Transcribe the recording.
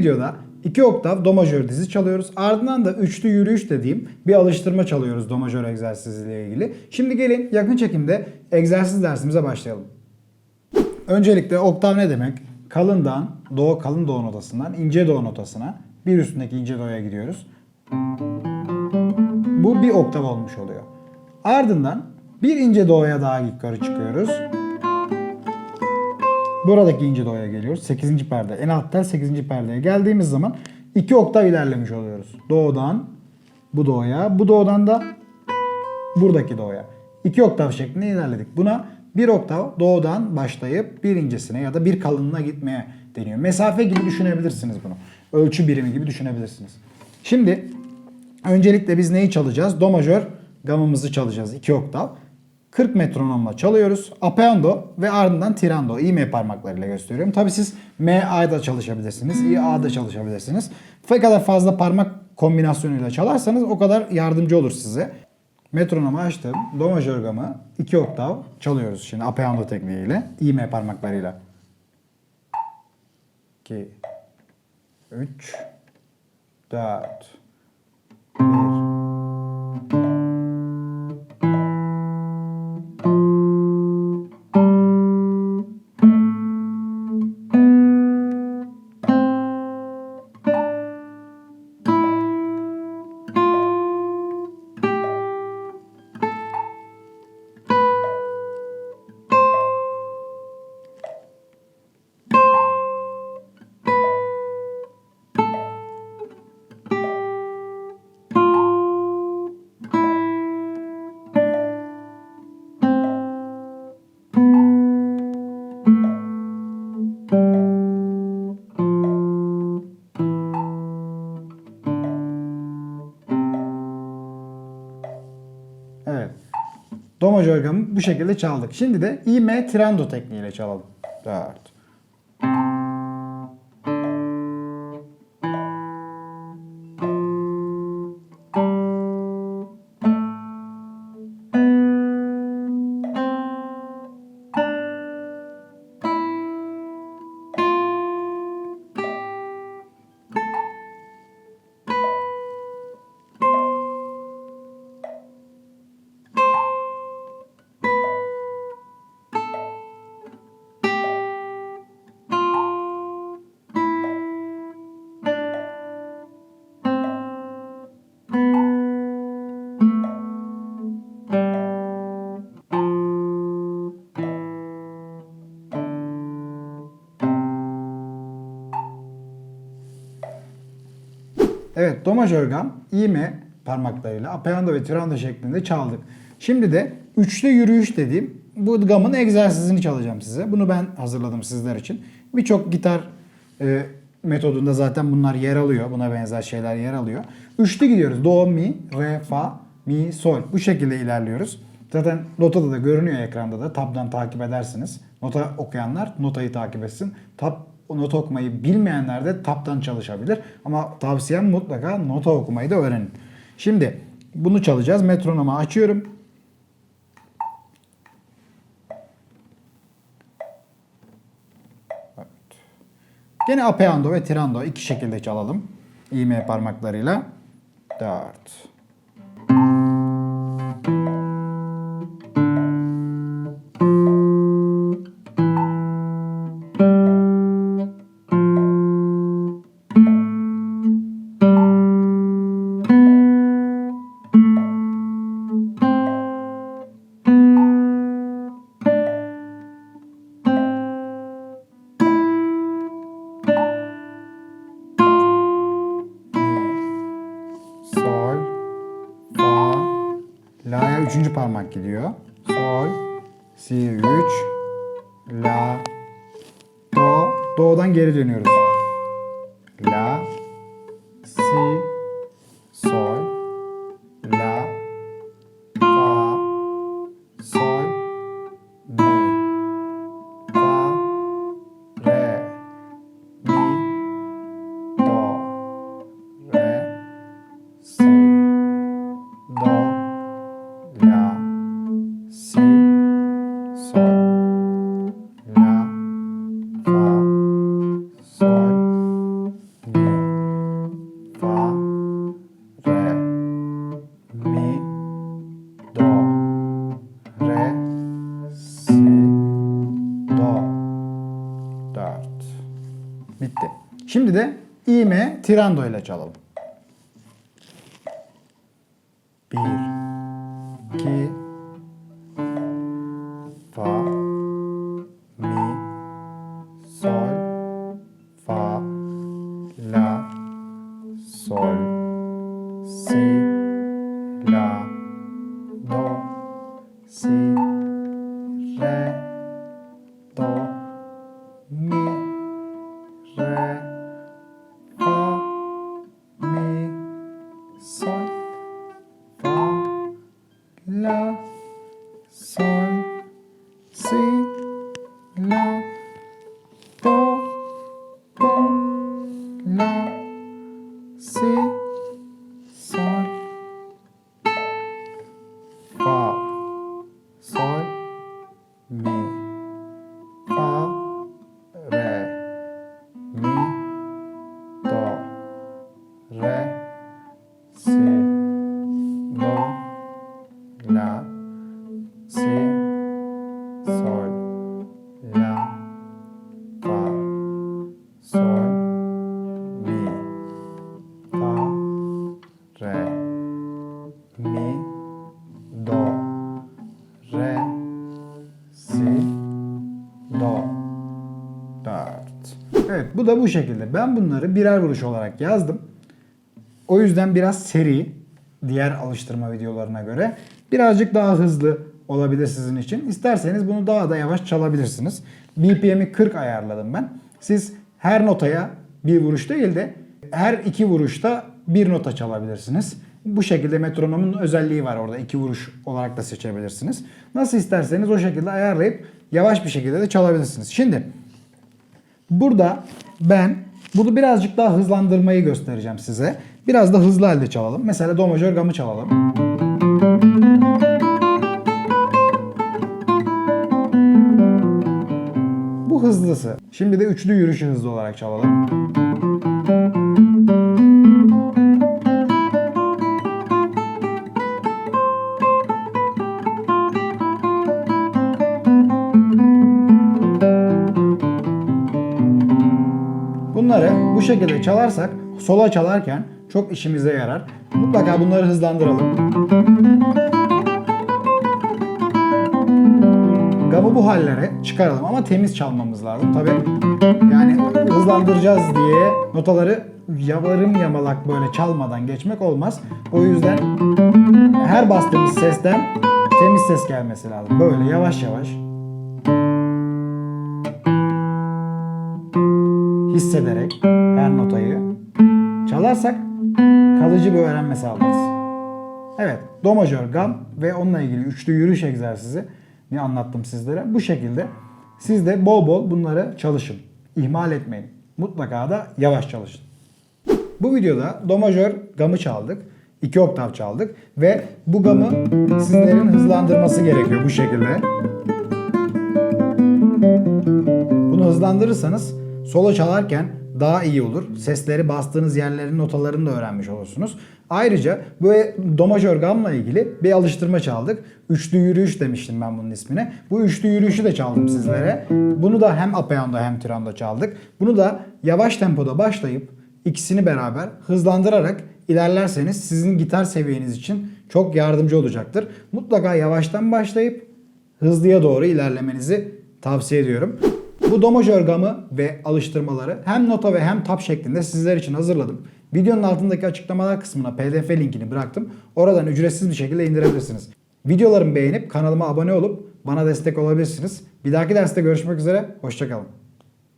Videoda 2 oktav do majör dizi çalıyoruz. Ardından da üçlü yürüyüş dediğim bir alıştırma çalıyoruz do majör egzersiziyle ilgili. Şimdi gelin yakın çekimde egzersiz dersimize başlayalım. Öncelikle oktav ne demek? Kalından, do kalın do notasından ince do notasına bir üstündeki ince do'ya gidiyoruz. Bu bir oktav olmuş oluyor. Ardından bir ince do'ya daha yukarı çıkıyoruz. Buradaki ince do'ya geliyoruz. 8. perde. En alttan 8. perdeye geldiğimiz zaman 2 oktav ilerlemiş oluyoruz. Do'dan bu do'ya, bu do'dan da buradaki do'ya. 2 oktav şeklinde ilerledik. Buna bir oktav do'dan başlayıp bir incesine ya da bir kalınlığına gitmeye deniyor. Mesafe gibi düşünebilirsiniz bunu. Ölçü birimi gibi düşünebilirsiniz. Şimdi öncelikle biz neyi çalacağız? Do majör gamımızı çalacağız 2 oktav. 40 metronomla çalıyoruz. Appendo ve ardından tirando. İğme parmaklarıyla gösteriyorum. Tabi siz M, A'da çalışabilirsiniz. İ, A'da çalışabilirsiniz. Ne kadar fazla parmak kombinasyonuyla çalarsanız o kadar yardımcı olur size. Metronomu açtım. Do majör gamı 2 oktav çalıyoruz şimdi appendo tekniğiyle. İğme parmaklarıyla. 2 3 4 Gamı bu şekilde çaldık. Şimdi de İ-M trando tekniğiyle çalalım. 4. Evet, do majör gam, İ-M parmaklarıyla appendo ve tirando şeklinde çaldık. Şimdi de üçlü yürüyüş dediğim bu gamın egzersizini çalacağım size. Bunu ben hazırladım sizler için. Birçok gitar e, metodunda zaten bunlar yer alıyor. Buna benzer şeyler yer alıyor. Üçlü gidiyoruz. Do, mi, re, fa, mi, sol. Bu şekilde ilerliyoruz. Zaten notada da görünüyor ekranda da. Tab'dan takip edersiniz. Nota okuyanlar notayı takip etsin. Tab nota okumayı bilmeyenler de tab'dan çalışabilir. Ama tavsiyem mutlaka nota okumayı da öğrenin. Şimdi bunu çalacağız. Metronomu açıyorum. Evet. Gene apeando ve tirando iki şekilde çalalım. İğme parmaklarıyla. 4. la'ya üçüncü parmak gidiyor. Sol, si üç, la, do, do'dan geri dönüyoruz. La, sol, la, fa, sol, mi, fa, re, mi, do, re, si, do. Dört. Bitti. Şimdi de İme tirando ile çalalım. Bir, iki, Sol. Si La Do Si Re Do Mi Re Fa Mi Sol Fa La Sol Si bu da bu şekilde. Ben bunları birer vuruş olarak yazdım. O yüzden biraz seri diğer alıştırma videolarına göre birazcık daha hızlı olabilir sizin için. İsterseniz bunu daha da yavaş çalabilirsiniz. BPM'i 40 ayarladım ben. Siz her notaya bir vuruş değil de her iki vuruşta bir nota çalabilirsiniz. Bu şekilde metronomun özelliği var orada. iki vuruş olarak da seçebilirsiniz. Nasıl isterseniz o şekilde ayarlayıp yavaş bir şekilde de çalabilirsiniz. Şimdi Burada ben bunu birazcık daha hızlandırmayı göstereceğim size. Biraz da hızlı halde çalalım. Mesela do majör gamı çalalım. Bu hızlısı. Şimdi de üçlü yürüyüşü hızlı olarak çalalım. Bu şekilde çalarsak sola çalarken çok işimize yarar. Mutlaka bunları hızlandıralım. Gamı bu hallere çıkaralım ama temiz çalmamız lazım. Tabi yani hızlandıracağız diye notaları yavarım yamalak böyle çalmadan geçmek olmaz. O yüzden her bastığımız sesten temiz ses gelmesi lazım. Böyle yavaş yavaş hissederek her notayı çalarsak kalıcı bir öğrenme sağlarız. Evet, do majör, gam ve onunla ilgili üçlü yürüyüş egzersizi ni anlattım sizlere. Bu şekilde siz de bol bol bunları çalışın. İhmal etmeyin. Mutlaka da yavaş çalışın. Bu videoda do majör gamı çaldık. 2 oktav çaldık ve bu gamı sizlerin hızlandırması gerekiyor bu şekilde. Bunu hızlandırırsanız solo çalarken daha iyi olur. Sesleri bastığınız yerlerin notalarını da öğrenmiş olursunuz. Ayrıca bu do majör gamla ilgili bir alıştırma çaldık. Üçlü yürüyüş demiştim ben bunun ismine. Bu üçlü yürüyüşü de çaldım sizlere. Bunu da hem apeonda hem tiranda çaldık. Bunu da yavaş tempoda başlayıp ikisini beraber hızlandırarak ilerlerseniz sizin gitar seviyeniz için çok yardımcı olacaktır. Mutlaka yavaştan başlayıp hızlıya doğru ilerlemenizi tavsiye ediyorum. Bu do majör gamı ve alıştırmaları hem nota ve hem tap şeklinde sizler için hazırladım. Videonun altındaki açıklamalar kısmına pdf linkini bıraktım. Oradan ücretsiz bir şekilde indirebilirsiniz. Videolarımı beğenip kanalıma abone olup bana destek olabilirsiniz. Bir dahaki derste görüşmek üzere. Hoşçakalın.